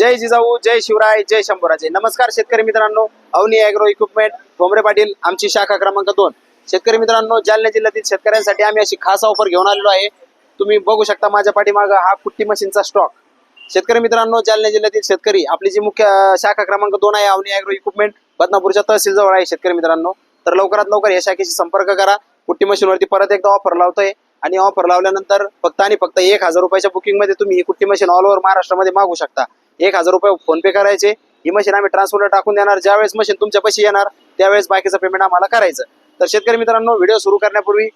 जय जिजाऊ जय शिवराय जय शंभूराजे. नमस्कार शेतकरी मित्रांनो. अवनी अॅग्रो इक्विपमेंट भोमरे पाटील आमची शाखा क्रमांक दोन. शेतकरी मित्रांनो जालना जिल्ह्यातील शेतकऱ्यांसाठी आम्ही अशी खास ऑफर घेऊन आलेलो आहे. तुम्ही बघू शकता माझ्या पाठीमागं हा कुट्टी मशीनचा स्टॉक शेतकरी मित्रांनो जालना जिल्ह्यातील शेतकरी आपली जी मुख्य शाखा क्रमांक दोन आहे अवनी अॅग्रो इक्विपमेंट बदनापूरच्या तहसील जवळ आहे शेतकरी मित्रांनो. तर लवकरात लवकर या शाखेशी संपर्क करा. कुट्टी मशीनवरती परत एकदा ऑफर लावतोय. आणि ऑफर लावल्यानंतर फक्त आणि फक्त एक हजार रुपयाच्या बुकिंगमध्ये तुम्ही ही कुट्टी मशीन ऑल ओव्हर महाराष्ट्रामध्ये मागू शकता. एक हजार रुपये फोन पे करायचे. ही मशीन आम्ही ट्रान्सफरला टाकून देणार. ज्यावेळेस मशीन तुमच्या पैसे येणार त्यावेळेस बाकीचं पेमेंट आम्हाला करायचं. तर शेतकरी मित्रांनो व्हिडिओ सुरू करण्यापूर्वी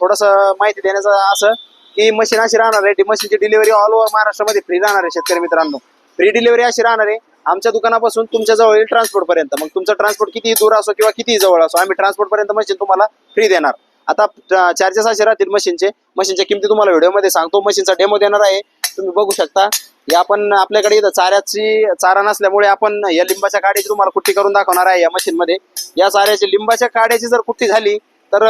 थोडस माहिती देण्याचं असं की मशीन अशी राहणार आहे. मशीनची डिलिव्हरी ऑल ओव्हर महाराष्ट्रामध्ये फ्री राहणार आहे शेतकरी मित्रांनो. फ्री डिलिव्हरी अशी राहणार आहे. आमच्या दुकानापासून तुमच्या जवळ येईल ट्रान्सपोर्टपर्यंत मग तुमचं ट्रान्सपोर्ट किती दूर असो किंवा किती जवळ असो आम्ही ट्रान्सपोर्ट पर्यंत मशीन तुम्हाला फ्री देणार. आता चार्जेस असे राहतील मशीनचे मशीनच्या किमती तुम्हाला व्हिडिओमध्ये सांगतो. मशीनचा डेमो देणार आहे. तुम्ही बघू शकता. या आपण आपल्याकडे इथं चाऱ्याची चारा नसल्यामुळे आपण या लिंबाच्या काड्याची तुम्हाला कुट्टी करून दाखवणार आहे या मशीन मध्ये. या चाऱ्याची लिंबाच्या काड्याची जर कुट्टी झाली तर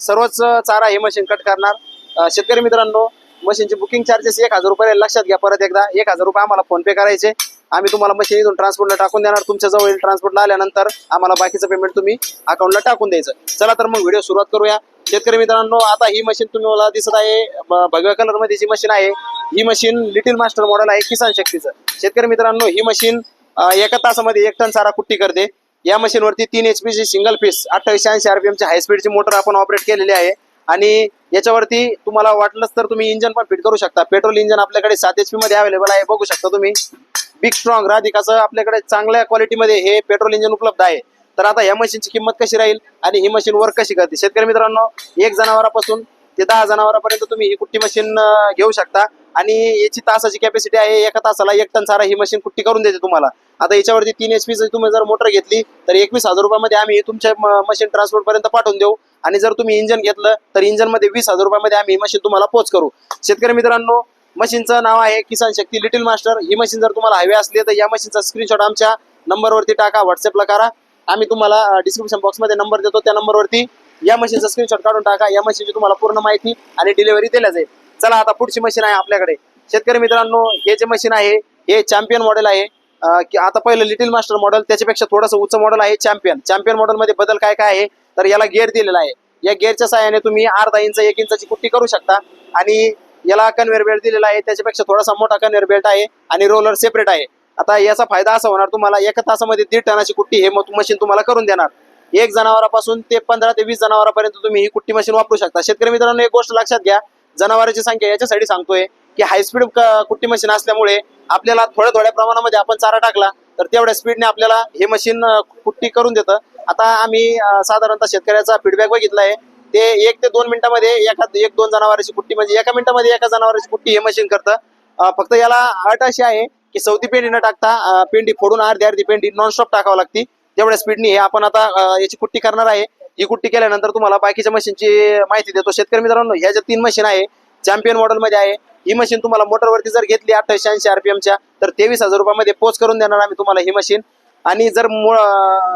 सर्वच चारा हे मशीन कट करणार. शेतकरी मित्रांनो मशीनची बुकिंग चार्जेस एक हजार रुपये. लक्षात घ्या परत एकदा एक हजार रुपये आम्हाला फोन पे करायचे. आम्ही तुम्हाला मशीन इथून ट्रान्सपोर्टला टाकून देणार. तुमच्या जवळ ट्रान्सपोर्टला आल्यानंतर आम्हाला बाकीचं पेमेंट तुम्ही अकाउंटला टाकून द्यायचं. चला तर मग व्हिडिओ सुरुवात करूया. शेतकरी मित्रांनो आता ही मशीन तुम्ही मला दिसत आहे. भगव्या कलरमध्ये जी मशीन आहे ही मशीन लिटिल मास्टर मॉडेल आहे किसान शक्तीचं. शेतकरी मित्रांनो ही मशीन एका तासामध्ये एक टन चारा कुट्टी करते. या मशीनवरती तीन एच पी ची सिंगल पीस अठ्ठावीसशे ऐंशी आरपीएमची हाय स्पीडची मोटर आपण ऑपरेट केलेली आहे. आणि याच्यावरती तुम्हाला वाटलंच तर तुम्ही इंजन पण फिट करू शकता. पेट्रोल इंजन आपल्याकडे सात एच पी मध्ये अवेलेबल आहे बघू शकता तुम्ही. बिग स्ट्रॉंग राधिकाचं आपल्याकडे चांगल्या क्वालिटीमध्ये हे पेट्रोल इंजन उपलब्ध आहे. तर आता या मशीनची किंमत कशी राहील आणि ही मशीन वर्क कशी करते? शेतकरी मित्रांनो एक जनावरापासून ते दहा जनावरापर्यंत तुम्ही ही कुट्टी मशीन घेऊ शकता. आणि याची तासाची कॅपॅसिटी आहे एका तासाला एक टन सारा ही मशीन कुट्टी करून देते तुम्हाला. आता याच्यावरती तीन एच पीची तुम्ही जर मोटर घेतली तर एकवीस हजार रुपयामध्ये आम्ही तुमच्या मशीन ट्रान्सपोर्ट पर्यंत पाठवून देऊ. आणि जर तुम्ही इंजन घेतलं तर इंजनमध्ये वीस हजार रुपयामध्ये आम्ही ही मशीन तुम्हाला पोच करू. शेतकरी मित्रांनो मशीनचं नाव आहे किसान शक्ती लिटिल मास्टर ही मशीन जर तुम्हाला हवी असली तर या मशीनचा स्क्रीनशॉट आमच्या नंबरवरती टाका व्हॉट्सअपला करा. आम्ही तुम्हाला डिस्क्रिप्शन बॉक्समध्ये नंबर देतो त्या नंबरवरती या मशीनचा स्क्रीनशॉट काढून टाका. या मशीनची तुम्हाला पूर्ण माहिती आणि डिलिव्हरी दिल्या जाईल. चला आता पुढची मशीन आहे आपल्याकडे. शेतकरी मित्रांनो हे जे मशीन आहे हे चॅम्पियन मॉडेल आहे. की आता पहिलं लिटिल मास्टर मॉडेल त्याच्यापेक्षा थोडंसं उच्च मॉडेल आहे चॅम्पियन चॅम्पियन मॉडेलमध्ये बदल काय काय आहे तर याला गेअर दिलेला आहे. या गेअरच्या सहाय्याने तुम्ही अर्धा इंच एक इंचाची कुट्टी करू शकता. आणि याला कन्व्हेअर बेल्ट दिलेला आहे त्याच्यापेक्षा थोडासा मोठा कन्व्हेअर बेल्ट आहे आणि रोलर सेपरेट आहे. आता याचा फायदा असा होणार तुम्हाला एका तासामध्ये दीड टनाची कुट्टी हे मशीन तुम्हाला करून देणार. एक जनावरापासून ते पंधरा ते वीस जनावरापर्यंत तुम्ही ही कुट्टी मशीन वापरू शकता. शेतकरी मित्रांनो एक गोष्ट लक्षात घ्या. जनावरांची संख्या याच्यासाठी सांगतोय की हाय स्पीड कुट्टी मशीन असल्यामुळे आपल्याला थोड्या थोड्या प्रमाणामध्ये आपण चारा टाकला तर तेवढ्या स्पीडने आपल्याला हे मशीन कुट्टी करून देतं. आता आम्ही साधारणतः शेतकऱ्याचा फीडबॅक बघितला आहे ते एक ते दोन मिनिटामध्ये एका एक दोन जनावरांची कुट्टी म्हणजे एका मिनिटामध्ये एका जनावरांची कुट्टी हे मशीन करतं. फक्त याला अट अशी आहे की चौथी पेंडी न टाकता पेंडी फोडून अर्धी अर्धी पेंडी नॉनस्टॉप टाकावं लागती. तेवढ्या स्पीडनी हे आपण आता याची कुट्टी करणार आहे. ही कुट्टी केल्यानंतर तुम्हाला बाकीच्या मशीनची माहिती देतो. शेतकरी मित्रांनो ह्या ज्या तीन मशीन आहे चॅम्पियन मॉडेल मध्ये आहे ही मशीन तुम्हाला मोटरवरती जर घेतली अठ्ठावीसशे ऐंशी आरपीएमच्या तर तेवीस हजार रुपयामध्ये पोच करून देणार आम्ही तुम्हाला ही मशीन आणि जर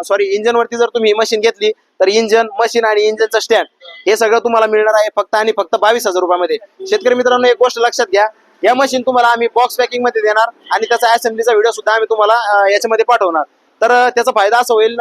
सॉरी इंजन वरती जर तुम्ही ही मशीन घेतली तर इंजन मशीन आणि इंजनचं स्टँड हे सगळं तुम्हाला मिळणार आहे फक्त आणि फक्त बावीस हजार रुपयामध्ये. शेतकरी मित्रांनो एक गोष्ट लक्षात घ्या. या मशीन तुम्हाला आम्ही बॉक्स पॅकिंगमध्ये देणार आणि त्याचा असेंब्लीचा व्हिडिओ सुद्धा आम्ही तुम्हाला याच्यामध्ये पाठवणार. तर त्याचा फायदा असा होईल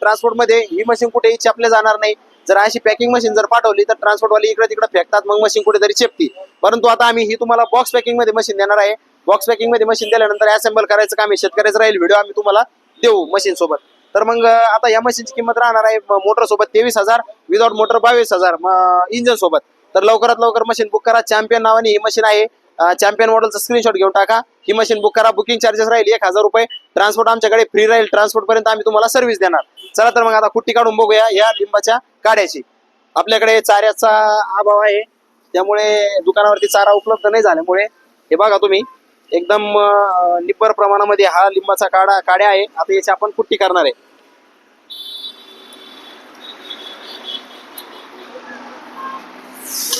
ट्रान्सपोर्टमध्ये ही मशीन कुठेही चेपले जाणार नाही. जर अशी पॅकिंग मशीन जर पाठवली तर ट्रान्सपोर्टवाले इकडे तिकडे फेकतात मग मशीन कुठेतरी चेपती परंतु आता आम्ही ही तुम्हाला बॉक्स पॅकिंगमध्ये मशीन देणार आहे. बॉक्स पॅकिंगमध्ये मशीन दिल्यानंतर असेंबल करायचं काम आहे. शेतकऱ्याचं राहील व्हिडिओ आम्ही तुम्हाला देऊ मशीन सोबत. तर मग आता या मशीनची किंमत राहणार आहे मोटर सोबत तेवीस हजार विदाउट मोटर बावीस हजार इंजन सोबत. तर लवकरात लवकर मशीन बुक करा. चॅम्पियन नावाने ही मशीन आहे. चॅम्पियन मॉडेलचा स्क्रीनशॉट घेऊन टाका. ही मशीन बुक करा. बुकिंग चार्जेस राहील एक हजार रुपये. ट्रान्सपोर्ट आमच्याकडे फ्री राहील. ट्रान्सपोर्ट पर्यंत आम्ही तुम्हाला सर्व्हिस देणार. चला तर मग आता कुट्टी काढून बघूया या लिंबाच्या काड्याची. आपल्याकडे चाऱ्याचा अभाव आहे. त्यामुळे दुकानावरती चारा उपलब्ध नाही झाल्यामुळे हे बघा तुम्ही. एकदम निब्बर प्रमाणामध्ये हा लिंबाचा काढा काड्या आहे. आता याची आपण कुट्टी करणार आहे. मशीन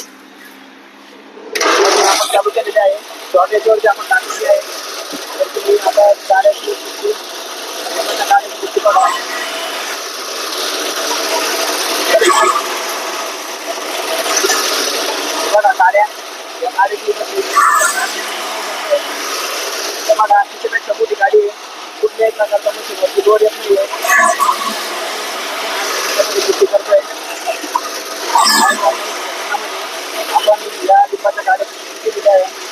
चालू केलेली आहे शॉर्टेजवरती आपण टाकलेली आहे तर तुम्ही आता चाऱ्याची कुट्टी लिंबाच्या काड्याची कुट्टी बघा बघा काड्या या काड्याची मशीन बघा कोणत्याही प्रकारचा मशीनवरती लोड येत नाहीये त्याच्यामध्ये कुट्टी करतोय आपण या लिंबाच्या गाड्याची कुट्टी केलेली आहे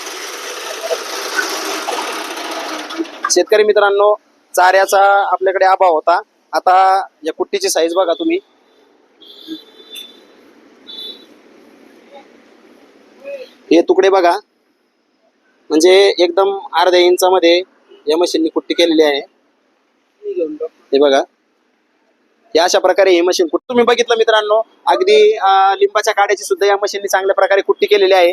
शेतकरी मित्रांनो चाऱ्याचा आपल्याकडे अभाव होता. आता या कुट्टीची साईज बघा तुम्ही. हे तुकडे बघा. म्हणजे एकदम अर्ध्या इंचामध्ये या मशीननी कुट्टी केलेली आहे. हे बघा. हे अशा प्रकारे ही मशीन कुठं तुम्ही बघितलं मित्रांनो अगदी लिंबाच्या काड्याची सुद्धा या मशीननी चांगल्या प्रकारे कुट्टी केलेली आहे.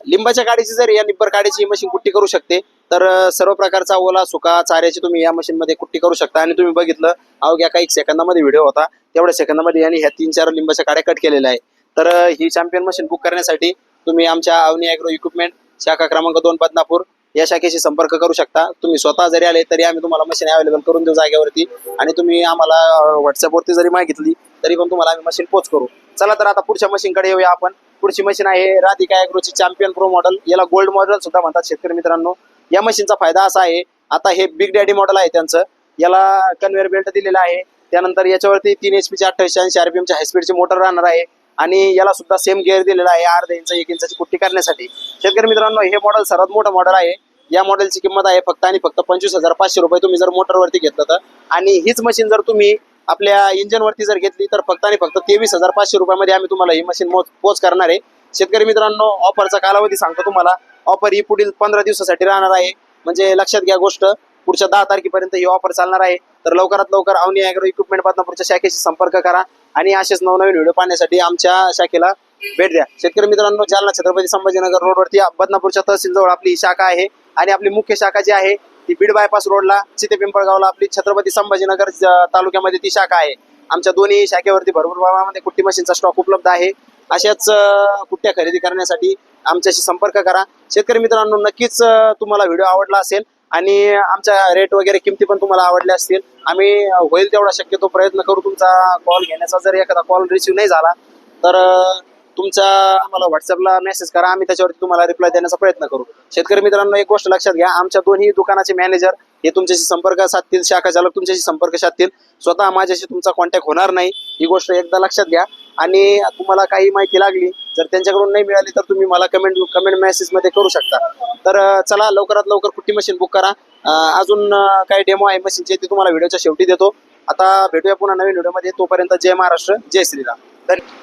लिंबाच्या काडीची जर या निब्बर काडीची ही मशीन कुट्टी करू शकते तर सर्व प्रकारचा ओला सुका चाऱ्याची तुम्ही या मशीन मध्ये कुट्टी करू शकता. आणि तुम्ही बघितलं अवघ्या काही सेकंदामध्ये व्हिडिओ होता. तेवढ्या सेकंदामध्ये यांनी ह्या तीन चार लिंबाच्या काड्या कट केलेल्या आहे तर ही चॅम्पियन मशीन बुक करण्यासाठी तुम्ही आमच्या अवनी ॲग्रो इक्विपमेंट शाखा क्रमांक दोन बदनापूर या शाखेशी संपर्क करू शकता. तुम्ही स्वतः जरी आले तरी आम्ही तुम्हाला मशीन अवेलेबल करून देऊ जागेवरती. आणि तुम्ही आम्हाला व्हॉट्सअपवरती जरी मागितली तरी पण तुम्हाला आम्ही मशीन पोच करू. चला तर आता पुढच्या मशीनकडे येऊया आपण. पुढची मशीन आहे राधिका ॲग्रोची चॅम्पियन प्रो मॉडेल याला गोल्ड मॉडेल सुद्धा म्हणतात शेतकरी मित्रांनो. या मशीनचा फायदा असा आहे. आता हे बिग डॅडी मॉडेल आहे त्यांचं. याला कन्व्हेअर बेल्ट दिलेला आहे. त्यानंतर याच्यावरती तीन एच पीचे अठ्ठावीसशे ऐंशी आरपीएमच्या हायस्पीडची मोटर राहणार आहे. आणि याला सुद्धा सेम गेअर दिलेला आहे अर्धा इंच एक इंचाची कुट्टी करण्यासाठी. शेतकरी मित्रांनो हे मॉडेल सर्वात मोठं मॉडेल आहे. या मॉडेलची किंमत आहे फक्त आणि फक्त पंचवीस हजार पाचशे रुपये तुम्ही जर मोटरवरती घेतलं तर. आणि हीच मशीन जर तुम्ही आपल्या इंजिनवरती जर घेतली तर फक्त आणि फक्त तेवीस हजार पाचशे रुपयामध्ये आम्ही तुम्हाला ही मशीन मोच पोच करणार आहे. शेतकरी मित्रांनो ऑफरचा कालावधी सांगतो तुम्हाला. ऑफर ही पुढील पंधरा दिवसासाठी राहणार आहे. म्हणजे लक्षात घ्या गोष्ट पुढच्या दहा तारखेपर्यंत ही ऑफर चालणार आहे. तर लवकरात लवकर अवनी ॲग्रो इक्विपमेंट बदनापूरच्या शाखेशी संपर्क करा आणि असेच नवनवीन व्हिडिओ पाहण्यासाठी आमच्या शाखेला भेट द्या. शेतकरी मित्रांनो जालना छत्रपती संभाजीनगर रोडवरती बदनापूरच्या तहसील जवळ आपली ही शाखा आहे आणि आपली मुख्य शाखा जी आहे ती बीड बायपास रोडला चिते पिंपळगावला आपली छत्रपती संभाजीनगर तालुक्यामध्ये ती शाखा आहे. आमच्या दोन्ही शाखेवरती भरपूर प्रमाणामध्ये कुट्टी मशीनचा स्टॉक उपलब्ध आहे. अशाच कुठ्या कुट्ट्या खरेदी करण्यासाठी आमच्याशी संपर्क करा. शेतकरी मित्रांनो नक्कीच तुम्हाला व्हिडिओ आवडला असेल आणि आमच्या रेट वगैरे किमती पण तुम्हाला आवडल्या असतील आम्ही होईल तेवढा शक्यतो प्रयत्न करू. तुमचा कॉल घेण्याचा जर एखादा कॉल रिसिव्ह नाही झाला तर तुमचा आम्हाला व्हॉट्सअपला मेसेज करा. आम्ही त्याच्यावरती तुम्हाला रिप्लाय देण्याचा प्रयत्न करू. शेतकरी मित्रांनो एक गोष्ट लक्षात घ्या. आमच्या दोन्ही दुकानाचे मॅनेजर हे तुमच्याशी संपर्क साधतील शाखा चालक तुमच्याशी संपर्क साधतील. स्वतः माझ्याशी तुमचा कॉन्टॅक्ट होणार नाही. ही गोष्ट एकदा लक्षात घ्या. आणि तुम्हाला काही माहिती लागली जर त्यांच्याकडून नाही मिळाली तर तुम्ही मला कमेंट कमेंट मेसेजमध्ये करू शकता. तर चला लवकरात लवकर कुट्टी मशीन बुक करा. अजून काही डेमो आहे मशीनचे ते तुम्हाला व्हिडिओच्या शेवटी देतो. आता भेटूया पुन्हा नवीन व्हिडिओमध्ये तोपर्यंत जय महाराष्ट्र जय श्रीराम. धन्यवाद